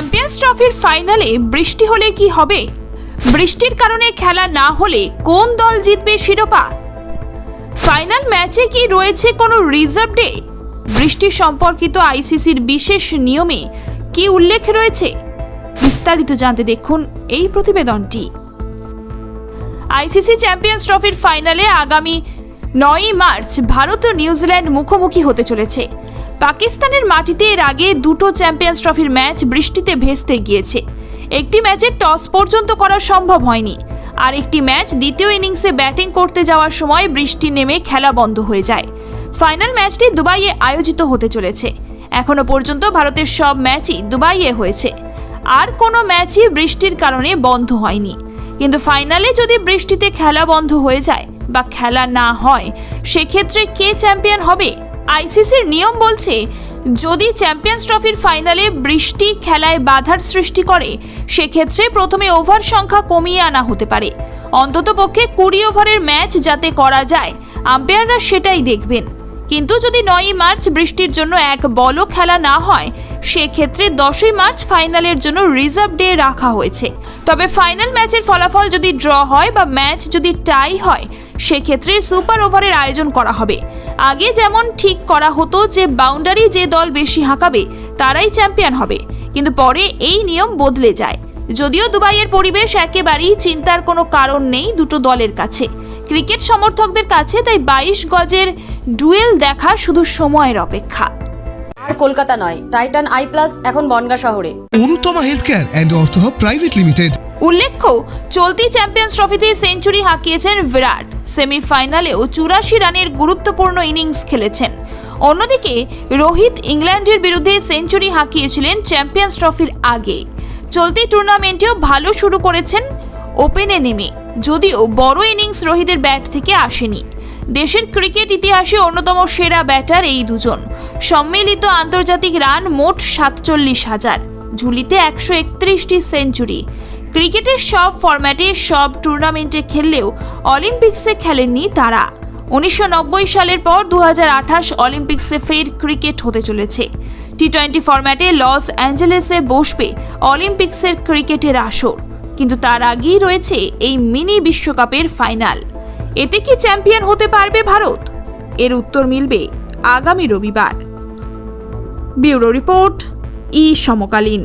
Champions ট্রফির ফাইনালে বৃষ্টি হলে কি হবে? বৃষ্টির কারণে খেলা না হলে কোন দল জিতবে শিরোপা? ফাইনাল ম্যাচে কি রয়েছে কোনো রিজার্ভ ডে বৃষ্টি সম্পর্কিত আইসিসির বিশেষ নিয়মে কি উল্লেখ রয়েছে? বিস্তারিত জানতে দেখুন এই প্রতিবেদনটি। আইসিসি চ্যাম্পিয়ন্স ট্রফির ফাইনালে আগামী নয়ই মার্চ ভারত ও নিউজিল্যান্ড মুখোমুখি হতে চলেছে। পাকিস্তানের মাটিতে এর আগে দুটো চ্যাম্পিয়ন্স ট্রফির ম্যাচ বৃষ্টিতে ভেস্তে গিয়েছে। একটি ম্যাচে টস পর্যন্ত করা সম্ভব হয়নি। আর একটি ম্যাচ দ্বিতীয় ইনিংসে ব্যাটিং করতে যাওয়ার সময় বৃষ্টি নেমে খেলা বন্ধ হয়ে যায়। ফাইনাল ম্যাচটি দুবাইয়ে আয়োজিত হতে চলেছে। এখনও পর্যন্ত ভারতের সব ম্যাচই দুবাইয়ে হয়েছে। আর কোনো ম্যাচই বৃষ্টির কারণে বন্ধ হয়নি। কিন্তু ফাইনালে যদি বৃষ্টিতে খেলা বন্ধ হয়ে যায় বা খেলা না হয়, সেক্ষেত্রে কে চ্যাম্পিয়ন হবে? আইসিসির নিয়ম বলছে, যদি চ্যাম্পিয়ন্স ট্রফির ফাইনালে বৃষ্টি খেলায় বাধার সৃষ্টি করে, সেক্ষেত্রে প্রথমে ওভার সংখ্যা কমিয়ে আনা হতে পারে। অন্ততপক্ষে কুড়ি ওভারের ম্যাচ যাতে করা যায়, আম্পায়াররা সেটাই দেখবেন। কিন্তু যদি নয়ই মার্চ বৃষ্টির জন্য এক বলও খেলা না হয়, সেক্ষেত্রে দশই মার্চ ফাইনালের জন্য রিজার্ভ ডে রাখা হয়েছে। তবে ফাইনাল ম্যাচের ফলাফল যদি ড্র হয় বা ম্যাচ যদি টাই হয়, সেক্ষেত্রে সুপার ওভারের আয়োজন করা হবে। আগে যেমন ঠিক করা হতো যে বাউন্ডারি যে দল বেশি হাঁকাবে তারাই চ্যাম্পিয়ন হবে। কিন্তু পরে এই নিয়ম বদলে যায়। যদিও দুবাইয়ের পরিবেশ একেবারেই চিন্তার কোনো কারণ নেই দুটো দলের কাছে। ক্রিকেট সমর্থকদের কাছে তাই বাইশ গজের ডুয়েল দেখা শুধু সময়ের অপেক্ষা। আর কলকাতা নয় টাইটান আই প্লাস এখন বনগা শহরে। অনুতমা হেলথ কেয়ার অ্যান্ড অর্থ প্রাইভেট লিমিটেড। উল্লেখ্য চলতি চ্যাম্পিয়ন্স ট্রফিতে সেঞ্চুরি হাঁকিয়েছেন বিরাট। সেমিফাইনালেও চুরাশি রানের গুরুত্বপূর্ণ ইনিংস খেলেছেন। অন্যদিকে, রোহিত ইংল্যান্ডের বিরুদ্ধে সেঞ্চুরি হাঁকিয়েছিলেন চ্যাম্পিয়ন্স ট্রফির আগে। চলতি টুর্নামেন্টেও ভালো শুরু করেছেন ওপেনে নেমে, যদিও বড় ইনিংস রোহিতের ব্যাট থেকে আসেনি। দেশের ক্রিকেট ইতিহাসে অন্যতম সেরা ব্যাটার এই দুজন। সম্মিলিত আন্তর্জাতিক রান মোট সাতচল্লিশ হাজার, ঝুলিতে একশো একত্রিশটি সেঞ্চুরি। ক্রিকেটের সব ফরম্যাটে সব টুর্নামেন্টে খেললেও অলিম্পিক্সে খেলেননি তারা। উনিশশো নব্বই সালের পর দু হাজার আঠাশ অলিম্পিক্সে ফের ক্রিকেট হতে চলেছে। টি টোয়েন্টি ফরম্যাটে লস অ্যাঞ্জেলেসে বসবে অলিম্পিক্সের ক্রিকেটের আসর। কিন্তু তার আগেই রয়েছে এই মিনি বিশ্বকাপের ফাইনাল। এতে কি চ্যাম্পিয়ন হতে পারবে ভারত? এর উত্তর মিলবে আগামী রবিবার। ব্যুরো রিপোর্ট, ই সমকালীন।